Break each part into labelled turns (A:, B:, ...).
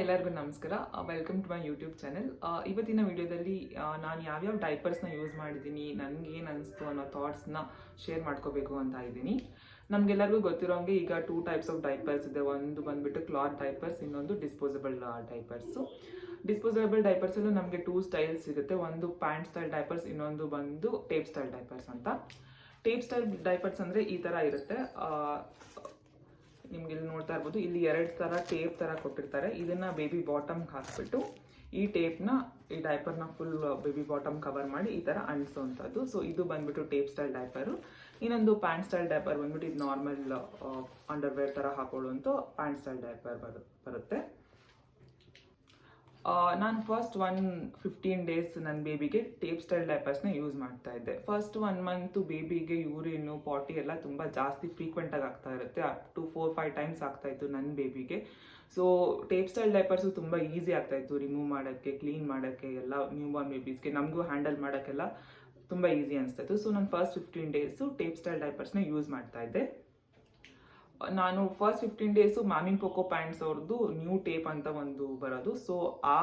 A: ಎಲ್ಲರಿಗೂ ನಮಸ್ಕಾರ. Welcome to my YouTube channel ಇವತ್ತಿನ ವಿಡಿಯೋದಲ್ಲಿ ನಾನು ಯಾವ್ಯಾವ ಡೈಪರ್ಸ್ನ ಯೂಸ್ ಮಾಡಿದ್ದೀನಿ, ನನಗೆ ಏನು ಅನಿಸ್ತು ಅನ್ನೋ ಥಾಟ್ಸ್ನ ಶೇರ್ ಮಾಡ್ಕೋಬೇಕು ಅಂತ ಇದ್ದೀನಿ. ನಮಗೆಲ್ಲರಿಗೂ ಗೊತ್ತಿರೋಂಗೆ ಈಗ ಟೂ ಟೈಪ್ಸ್ ಆಫ್ ಡೈಪರ್ಸ್ ಇದೆ. ಒಂದು ಬಂದುಬಿಟ್ಟು ಕ್ಲಾತ್ ಡೈಪರ್ಸ್ ಇನ್ನೊಂದು ಡಿಸ್ಪೋಸಬಲ್ ಡೈಪರ್ಸು ಡಿಸ್ಪೋಸಬಲ್ ಡೈಪರ್ಸಲ್ಲೂ ನಮಗೆ ಟೂ ಸ್ಟೈಲ್ಸ್ ಸಿಗುತ್ತೆ. ಒಂದು ಪ್ಯಾಂಟ್ ಸ್ಟೈಲ್ ಡೈಪರ್ಸ್ ಇನ್ನೊಂದು ಬಂದು ಟೇಪ್ ಸ್ಟೈಲ್ ಡೈಪರ್ಸ್ ಅಂತ. ಟೇಪ್ ಸ್ಟೈಲ್ ಡೈಪರ್ಸ್ ಅಂದರೆ ಈ ಥರ ಇರುತ್ತೆ. ನಿಮ್ಗೆ ಇಲ್ಲಿ ನೋಡ್ತಾ ಇರ್ಬೋದು, ಇಲ್ಲಿ ಎರಡು ಥರ ಟೇಪ್ ಥರ ಕೊಟ್ಟಿರ್ತಾರೆ. ಇದನ್ನ ಬೇಬಿ ಬಾಟಮ್ಗೆ ಹಾಕ್ಬಿಟ್ಟು, ಈ ಟೇಪ್ನ ಈ ಡೈಪರ್ನ ಫುಲ್ ಬೇಬಿ ಬಾಟಮ್ ಕವರ್ ಮಾಡಿ ಈ ಥರ ಅಂಟಿಸೋವಂಥದ್ದು ಸೊ ಇದು ಬಂದ್ಬಿಟ್ಟು ಟೇಪ್ ಸ್ಟೈಲ್ ಡೈಪರು ಇನ್ನೊಂದು ಪ್ಯಾಂಟ್ ಸ್ಟೈಲ್ ಡೈಪರ್ ಬಂದ್ಬಿಟ್ಟು ಇದು ನಾರ್ಮಲ್ ಅಂಡರ್ವೇರ್ ಥರ ಹಾಕೊಳ್ಳುವಂಥ ಪ್ಯಾಂಟ್ ಸ್ಟೈಲ್ ಡೈಪರ್ ಬರು, ಬರುತ್ತೆ. ನಾನು ಫಸ್ಟ್ ಒನ್ ಫಿಫ್ಟೀನ್ ಡೇಸ್ ನನ್ನ ಬೇಬಿಗೆ ಟೇಪ್ ಸ್ಟೈಲ್ ಡೈಪರ್ಸ್ನ ಯೂಸ್ ಮಾಡ್ತಾ ಇದ್ದೆ. ಫಸ್ಟ್ ಒನ್ ಮಂತು ಬೇಬಿಗೆ ಯೂರಿನ್ನು ಪಾಟಿ ಎಲ್ಲ ತುಂಬ ಜಾಸ್ತಿ ಫ್ರೀಕ್ವೆಂಟಾಗಿ ಆಗ್ತಾ ಇರುತ್ತೆ. Up to four five times ಆಗ್ತಾ ಇತ್ತು ನನ್ನ ಬೇಬಿಗೆ ಸೊ ಟೇಪ್ ಸ್ಟೈಲ್ ಡೈಪರ್ಸು ತುಂಬ ಈಸಿ ಆಗ್ತಾ ಇತ್ತು. ರಿಮೂವ್ ಮಾಡೋಕ್ಕೆ ಕ್ಲೀನ್ ಮಾಡೋಕ್ಕೆ, ಎಲ್ಲ ನ್ಯೂ ಬಾರ್ನ್ ಬೇಬೀಸ್ಗೆ ನಮಗೂ ಹ್ಯಾಂಡಲ್ ಮಾಡೋಕ್ಕೆಲ್ಲ ತುಂಬ ಈಸಿ ಅನಿಸ್ತಾ ಇತ್ತು. ಸೊ ನಾನು first fifteen days tape style ಡೈಪರ್ಸ್ನ use ಮಾಡ್ತಾ ಇದ್ದೆ. ನಾನು first fifteen days MamyPoko pants ಅವ್ರದ್ದು ನ್ಯೂ ಟೇಪ್ ಅಂತ ಒಂದು ಬರೋದು. ಸೊ ಆ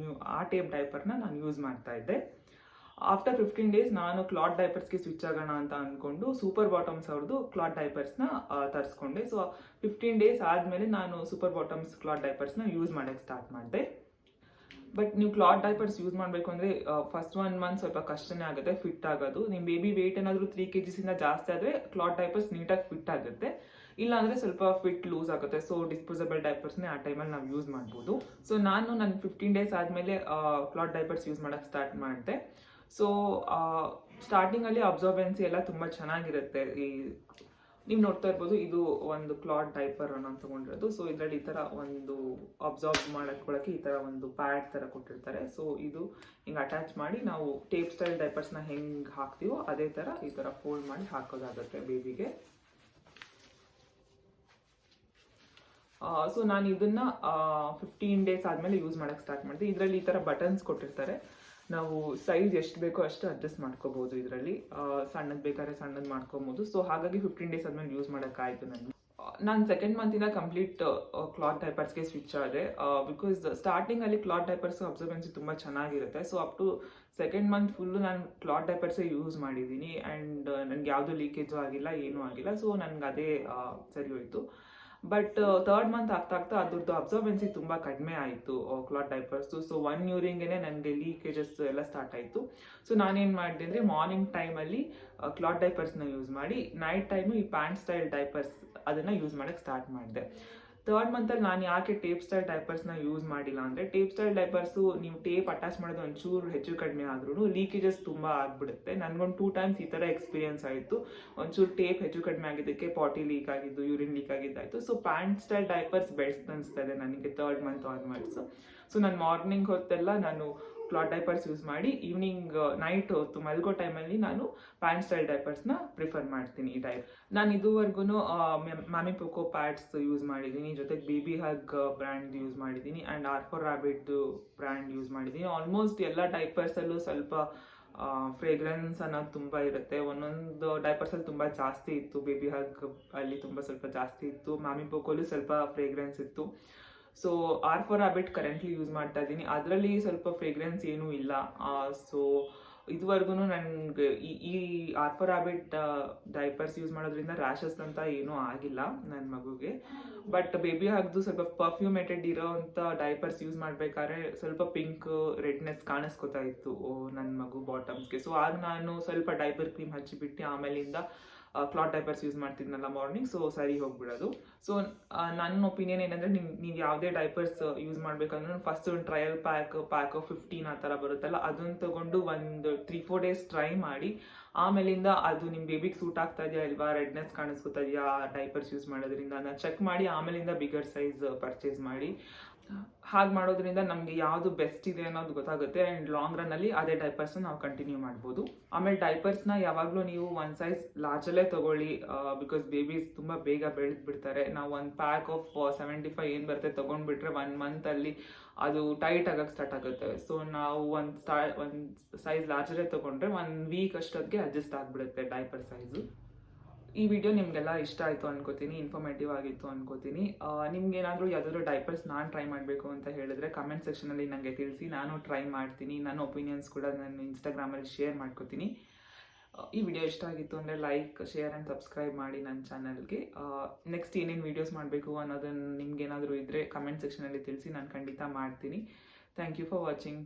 A: ನ್ಯೂ ಆ ಟೇಪ್ ಡೈಪರ್ನ ನಾನು ಯೂಸ್ ಮಾಡ್ತಾ ಇದ್ದೆ. ಆಫ್ಟರ್ ಫಿಫ್ಟೀನ್ ಡೇಸ್ ನಾನು ಕ್ಲಾತ್ ಡೈಪರ್ಸ್ಗೆ ಸ್ವಿಚ್ ಆಗೋಣ ಅಂತ ಅಂದ್ಕೊಂಡು ಸೂಪರ್ ಬಾಟಮ್ಸ್ ಅವ್ರದ್ದು ಕ್ಲಾತ್ ಡೈಪರ್ಸ್ನ ತರಿಸ್ಕೊಂಡೆ. ಸೊ ಫಿಫ್ಟೀನ್ ಡೇಸ್ ಆದಮೇಲೆ ನಾನು ಸೂಪರ್ ಬಾಟಮ್ಸ್ ಕ್ಲಾತ್ ಡೈಪರ್ಸ್ನ ಯೂಸ್ ಮಾಡೋಕ್ಕೆ ಸ್ಟಾರ್ಟ್ ಮಾಡಿದೆ. ಬಟ್ ನೀವು ಕ್ಲಾತ್ ಡೈಪರ್ಸ್ ಯೂಸ್ ಮಾಡಬೇಕು ಅಂದರೆ ಫಸ್ಟ್ ಒನ್ ಮಂತ್ ಸ್ವಲ್ಪ ಕಷ್ಟನೇ ಆಗುತ್ತೆ ಫಿಟ್ ಆಗೋದು. ನಿಮ್ಮ ಬೇಬಿ ವೆಯ್ಟ್ ಏನಾದರೂ ತ್ರೀ ಕೆ ಜಿಸಿಂದ ಜಾಸ್ತಿ ಆದರೆ ಕ್ಲಾತ್ ಡೈಪರ್ಸ್ ನೀಟಾಗಿ ಫಿಟ್ ಆಗುತ್ತೆ. ಇಲ್ಲಾಂದರೆ ಸ್ವಲ್ಪ ಫಿಟ್ ಲೂಸ್ ಆಗುತ್ತೆ. ಸೊ ಡಿಸ್ಪೋಸಬಲ್ ಡೈಪರ್ಸ್ನೇ ಆ ಟೈಮಲ್ಲಿ ನಾವು ಯೂಸ್ ಮಾಡ್ಬೋದು. ಸೊ ನಾನು ನನ್ನ ಫಿಫ್ಟೀನ್ ಡೇಸ್ ಆದಮೇಲೆ ಕ್ಲಾತ್ ಡೈಪರ್ಸ್ ಯೂಸ್ ಮಾಡೋಕ್ಕೆ ಸ್ಟಾರ್ಟ್ ಮಾಡಿದೆ. ಸೊ ಸ್ಟಾರ್ಟಿಂಗಲ್ಲಿ ಅಬ್ಸರ್ಬೆನ್ಸಿ ಎಲ್ಲ ತುಂಬ ಚೆನ್ನಾಗಿರುತ್ತೆ. ಈ ನೀವು ನೋಡ್ತಾ ಇರ್ಬೋದು ಇದು ಒಂದು ಕ್ಲಾತ್ ಡೈಪರ್ ಅನ್ನೋ ತಗೊಂಡಿರೋದು. ಸೊ ಇದರಲ್ಲಿ ಈ ಥರ ಒಂದು ಅಬ್ಸಾರ್ಬ್ ಮಾಡ್ಕೊಳ್ಳೋಕ್ಕೆ ಈ ಥರ ಒಂದು ಪ್ಯಾಡ್ ಥರ ಕೊಟ್ಟಿರ್ತಾರೆ. ಸೊ ಇದು ಹಿಂಗೆ ಅಟ್ಯಾಚ್ ಮಾಡಿ ನಾವು ಟೇಪ್ ಸ್ಟೈಲ್ ಡೈಪರ್ಸ್ನ ಹೆಂಗೆ ಹಾಕ್ತೀವೋ ಅದೇ ಥರ ಈ ಥರ ಫೋಲ್ಡ್ ಮಾಡಿ ಹಾಕೋದಾಗುತ್ತೆ ಬೇಬಿಗೆ ಸೊ ನಾನು ಇದನ್ನು ಫಿಫ್ಟೀನ್ ಡೇಸ್ ಆದಮೇಲೆ ಯೂಸ್ ಮಾಡೋಕ್ಕೆ ಸ್ಟಾರ್ಟ್ ಮಾಡಿದೆ. ಇದರಲ್ಲಿ ಈ ಥರ ಬಟನ್ಸ್ ಕೊಟ್ಟಿರ್ತಾರೆ. ನಾವು ಸೈಜ್ ಎಷ್ಟು ಬೇಕೋ ಅಷ್ಟು ಅಡ್ಜಸ್ಟ್ ಮಾಡ್ಕೋಬಹುದು ಇದರಲ್ಲಿ. ಸಣ್ಣದು ಬೇಕಾದ್ರೆ ಸಣ್ಣದು ಮಾಡ್ಕೋಬಹುದು ಸೊ ಹಾಗಾಗಿ ಫಿಫ್ಟೀನ್ ಡೇಸ್ ಆದ್ಮೇಲೆ ಯೂಸ್ ಮಾಡೋಕ್ಕಾಯ್ತು ನನಗೆ ನಾನು ಸೆಕೆಂಡ್ ಮಂತಿಂದ ಕಂಪ್ಲೀಟ್ ಕ್ಲಾತ್ ಟೈಪರ್ಸ್ಗೆ ಸ್ವಿಚ್ ಆದೆ. ಬಿಕಾಸ್ ಸ್ಟಾರ್ಟಿಂಗಲ್ಲಿ ಕ್ಲಾತ್ ಡೈಪರ್ಸ್ ಅಬ್ಸರ್ವೆನ್ಸಿ ತುಂಬ ಚೆನ್ನಾಗಿರುತ್ತೆ. So up to second month full ನಾನು ಕ್ಲಾತ್ ಡೈಪರ್ಸ್ ಯೂಸ್ ಮಾಡಿದ್ದೀನಿ ಆ್ಯಂಡ್ ನನಗೆ ಯಾವುದೂ ಲೀಕೇಜು ಆಗಿಲ್ಲ, ಏನೂ ಆಗಿಲ್ಲ. ಸೊ ನನಗೆ ಅದೇ ಸರಿ ಹೋಯಿತು. ಬಟ್ ತರ್ಡ್ ಮಂತ್ ಆಗ್ತಾ ಆಗ್ತಾ ಅದ್ರದ್ದು ಅಬ್ಸರ್ವೆನ್ಸಿ ತುಂಬ ಕಡಿಮೆ ಆಯಿತು ಕ್ಲಾತ್ ಡೈಪರ್ಸು ಸೊ ಒನ್ ಯೂರಿಂಗೇ ನನಗೆ ಲೀಕೇಜಸ್ ಎಲ್ಲ ಸ್ಟಾರ್ಟ್ ಆಯಿತು. ಸೊ ನಾನೇನು ಮಾಡಿದೆ ಅಂದರೆ ಮಾರ್ನಿಂಗ್ ಟೈಮಲ್ಲಿ ಕ್ಲಾತ್ ಡೈಪರ್ಸ್ನ ಯೂಸ್ ಮಾಡಿ ನೈಟ್ ಟೈಮು ಈ ಪ್ಯಾಂಟ್ ಸ್ಟೈಲ್ ಡೈಪರ್ಸ್ ಅದನ್ನು ಯೂಸ್ ಮಾಡೋಕ್ಕೆ ಸ್ಟಾರ್ಟ್ ಮಾಡಿದೆ. ತರ್ಡ್ ಮಂತಲ್ಲಿ ನಾನು ಯಾಕೆ ಟೇಪ್ ಸ್ಟೈಲ್ ಡೈಪರ್ಸ್ನ ಯೂಸ್ ಮಾಡಿಲ್ಲ ಅಂದರೆ ಟೇಪ್ ಸ್ಟೈಲ್ ಡೈಪರ್ಸು ನೀವು ಟೇಪ್ ಅಟ್ಯಾಚ್ ಮಾಡೋದು ಒಂಚೂರು ಹೆಚ್ಚು ಕಡಿಮೆ ಆದ್ರೂ ಲೀಕೇಜಸ್ ತುಂಬ ಆಗಿಬಿಡುತ್ತೆ. ನನಗೊಂದು ಟೂ ಟೈಮ್ಸ್ ಈ ಥರ ಎಕ್ಸ್ಪೀರಿಯನ್ಸ್ ಆಯಿತು. ಒಂಚೂರು ಟೇಪ್ ಹೆಚ್ಚು ಕಡಿಮೆ ಆಗಿದ್ದಕ್ಕೆ ಪಾಟಿ ಲೀಕ್ ಆಗಿದ್ದು urine leak ಆಗಿದ್ದಾಯಿತು. So pant style diapers best ಅನಿಸ್ತಾ ಇದೆ ನನಗೆ ಥರ್ಡ್ ಮಂತ್ ಆನ್ವರ್ಡ್ಸ್ ಸೊ ನಾನು ಮಾರ್ನಿಂಗ್ ಹೊತ್ತೆಲ್ಲ ನಾನು ಕ್ಲಾತ್ ಡೈಪರ್ಸ್ ಯೂಸ್ ಮಾಡಿ ಈವ್ನಿಂಗ್ ನೈಟ್ ಹೊತ್ತು ಮಲ್ಗೋ ಟೈಮಲ್ಲಿ ನಾನು ಪ್ಯಾಂಟ್ ಸ್ಟೈಲ್ ಡೈಪರ್ಸ್ನ ಪ್ರಿಫರ್ ಮಾಡ್ತೀನಿ ಈ ಟೈಪ್ ನಾನು ಇದುವರೆಗೂ ಮ್ಯಾಮಿ ಪೋಕೋ ಪ್ಯಾಡ್ಸ್ ಯೂಸ್ ಮಾಡಿದ್ದೀನಿ, ಜೊತೆಗೆ ಬೇಬಿ ಹಗ್ ಬ್ರ್ಯಾಂಡ್ ಯೂಸ್ ಮಾಡಿದ್ದೀನಿ and R for rabbit brand use ಮಾಡಿದ್ದೀನಿ. ಆಲ್ಮೋಸ್ಟ್ ಎಲ್ಲ ಡೈಪರ್ಸಲ್ಲೂ ಸ್ವಲ್ಪ ಫ್ರೇಗ್ರೆನ್ಸ್ ಅನ್ನೋದು ತುಂಬ ಇರುತ್ತೆ. ಒಂದೊಂದು ಡೈಪರ್ಸಲ್ಲಿ ತುಂಬ ಜಾಸ್ತಿ ಇತ್ತು. ಬೇಬಿ ಹಗ್ ಅಲ್ಲಿ ತುಂಬ ಸ್ವಲ್ಪ ಜಾಸ್ತಿ ಇತ್ತು. ಮ್ಯಾಮಿ ಪೋಕೋಲು ಸ್ವಲ್ಪ ಫ್ರೇಗ್ರೆನ್ಸ್ ಇತ್ತು. So R for rabbit currently use ಮಾಡ್ತಾ ಇದ್ದೀನಿ. ಅದರಲ್ಲಿ ಸ್ವಲ್ಪ ಫ್ರೇಗ್ರೆನ್ಸ್ ಏನೂ ಇಲ್ಲ. ಸೊ ಇದುವರೆಗೂ ನನಗೆ ಈ ಈ R for rabbit diapers use ಮಾಡೋದ್ರಿಂದ ರ್ಯಾಷಸ್ ಅಂತ ಏನೂ ಆಗಿಲ್ಲ ನನ್ನ ಮಗುಗೆ. ಬಟ್ ಬೇಬಿ ಹಾಕ್ದು ಸ್ವಲ್ಪ ಪರ್ಫ್ಯೂಮೇಟೆಡ್ ಇರೋವಂಥ ಡೈಪರ್ಸ್ ಯೂಸ್ ಮಾಡಬೇಕಾದ್ರೆ ಸ್ವಲ್ಪ ಪಿಂಕ್ ರೆಡ್ನೆಸ್ ಕಾಣಿಸ್ಕೊತಾ ಇತ್ತು ನನ್ನ ಮಗು ಬಾಟಮ್ಸ್ಗೆ ಸೊ ಆಗ ನಾನು ಸ್ವಲ್ಪ ಡೈಪರ್ ಕ್ರೀಮ್ ಹಚ್ಚಿಬಿಟ್ಟು ಆಮೇಲಿಂದ ಕ್ಲಾತ್ ಡೈಪರ್ಸ್ ಯೂಸ್ ಮಾಡ್ತಿದ್ನಲ್ಲ ಮಾರ್ನಿಂಗ್ ಸೊ ಸರಿ ಹೋಗ್ಬಿಡೋದು. ಸೊ ನನ್ನ ಒಪಿನಿಯನ್ ಏನಂದರೆ ನಿಮ್ಗೆ ನೀವು ಯಾವುದೇ ಡೈಪರ್ಸ್ ಯೂಸ್ ಮಾಡಬೇಕಂದ್ರೆ ಫಸ್ಟ್ ಒಂದು ಟ್ರಯಲ್ ಪ್ಯಾಕ್ ಪ್ಯಾಕ್ ಫಿಫ್ಟೀನ್ ಆ ಥರ ಬರುತ್ತಲ್ಲ ಅದನ್ನು ತಗೊಂಡು ಒಂದು ತ್ರೀ ಫೋರ್ ಡೇಸ್ ಟ್ರೈ ಮಾಡಿ ಆಮೇಲಿಂದ ಅದು ನಿಮ್ಮ ಬೇಬಿಗೆ ಸೂಟ್ ಆಗ್ತಾ ಇದೆಯಾ ಇಲ್ವಾ? ರೆಡ್ನೆಸ್ ಕಾಣಿಸ್ಕೊತಾ ಇದೆಯಾ? ಡೈಪರ್ಸ್ ಯೂಸ್ ಮಾಡೋದ್ರಿಂದ ಅದನ್ನ ಚೆಕ್ ಮಾಡಿ, ಆಮೇಲಿಂದ ಬಿಗರ್ ಸೈಜ್ ಪರ್ಚೇಸ್ ಮಾಡಿ. ಹಾಗೆ ಮಾಡೋದ್ರಿಂದ ನಮಗೆ ಯಾವುದು ಬೆಸ್ಟ್ ಇದೆ ಅನ್ನೋದು ಗೊತ್ತಾಗುತ್ತೆ ಆ್ಯಂಡ್ ಲಾಂಗ್ ರನ್ನಲ್ಲಿ ಅದೇ ಡೈಪರ್ಸ್ನ ನಾವು ಕಂಟಿನ್ಯೂ ಮಾಡ್ಬೋದು. ಆಮೇಲೆ ಡೈಪರ್ಸ್ನ ಯಾವಾಗಲೂ ನೀವು ಒನ್ ಸೈಜ್ ಲಾರ್ಜಲ್ಲೇ ತಗೊಳ್ಳಿ ಬಿಕಾಸ್ ಬೇಬೀಸ್ ತುಂಬ ಬೇಗ ಬೆಳೆದು ಬಿಡ್ತಾರೆ. ನಾವು ಒಂದು ಪ್ಯಾಕ್ ಆಫ್ ಸೆವೆಂಟಿ ಫೈವ್ ಏನು ಬರುತ್ತೆ ತೊಗೊಂಡ್ಬಿಟ್ರೆ ಒನ್ ಮಂತಲ್ಲಿ ಅದು ಟೈಟ್ ಆಗಕ್ಕೆ ಸ್ಟಾರ್ಟ್ ಆಗುತ್ತೆ. ಸೊ ನಾವು ಒಂದು ಸ್ಟಾ ಒಂದು ಸೈಜ್ ಲಾರ್ಜರೇ ತೊಗೊಂಡ್ರೆ ಒಂದು ವೀಕ್ ಅಷ್ಟೊತ್ತಿಗೆ ಅಡ್ಜಸ್ಟ್ ಆಗಿಬಿಡುತ್ತೆ ಡೈಪರ್ ಸೈಜು ಈ ವಿಡಿಯೋ ನಿಮಗೆಲ್ಲ ಇಷ್ಟ ಆಯಿತು ಅನ್ಕೋತೀನಿ ಇನ್ಫಾರ್ಮೇಟಿವ್ ಆಗಿತ್ತು ಅನ್ಕೋತೀನಿ. ನಿಮ್ಗೇನಾದರೂ ಯಾವುದಾದ್ರೂ ಡೈಪರ್ಸ್ ನಾನು ಟ್ರೈ ಮಾಡಬೇಕು ಅಂತ ಹೇಳಿದ್ರೆ ಕಮೆಂಟ್ ಸೆಕ್ಷನಲ್ಲಿ ನನಗೆ ತಿಳಿಸಿ. ನಾನು ಟ್ರೈ ಮಾಡ್ತೀನಿ. ನನ್ನ ಒಪಿನಿಯನ್ಸ್ ಕೂಡ ನಾನು ಇನ್ಸ್ಟಾಗ್ರಾಮಲ್ಲಿ ಶೇರ್ ಮಾಡ್ಕೋತೀನಿ. ಈ ವಿಡಿಯೋ ಇಷ್ಟ ಆಗಿತ್ತು ಅಂದರೆ ಲೈಕ್ ಶೇರ್ ಆ್ಯಂಡ್ ಸಬ್ಸ್ಕ್ರೈಬ್ ಮಾಡಿ ನನ್ನ ಚಾನಲ್ಗೆ ನೆಕ್ಸ್ಟ್ ಏನೇನು ವೀಡಿಯೋಸ್ ಮಾಡಬೇಕು ಅನ್ನೋದನ್ನು ನಿಮ್ಗೇನಾದರೂ ಇದ್ದರೆ ಕಮೆಂಟ್ ಸೆಕ್ಷನಲ್ಲಿ ತಿಳಿಸಿ, ನಾನು ಖಂಡಿತ ಮಾಡ್ತೀನಿ. Thank you for watching